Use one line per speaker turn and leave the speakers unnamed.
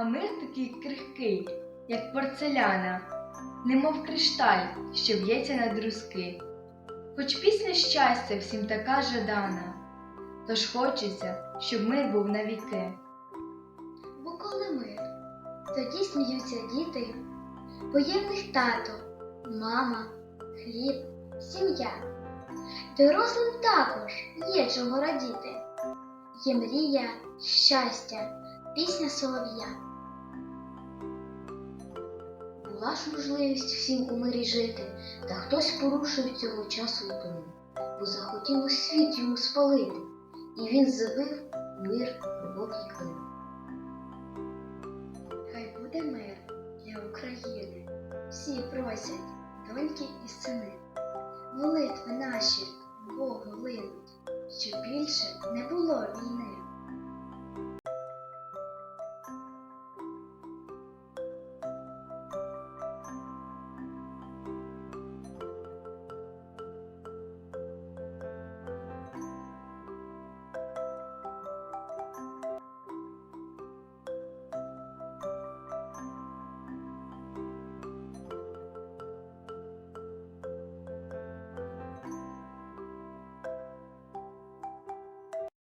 А мир такий крихкий, як порцеляна, немов кришталь, що б'ється на друзки. Хоч пісня щастя всім така жадана, тож хочеться, щоб мир був навіки.
Бо коли мир, тоді сміються діти, бо є в них тато, мама, хліб, сім'я. Дорослим також є чого радіти. Є мрія, щастя, пісня солов'я. Була можливість всім у мирі жити, та хтось порушив цього часу ікону, бо захотіло світ йому спалити, і він забив мир глибокий клин. Хай буде мир для України. Всі просять, доньки і сини. Молитви наші Богу линуть, щоб більше не було війни.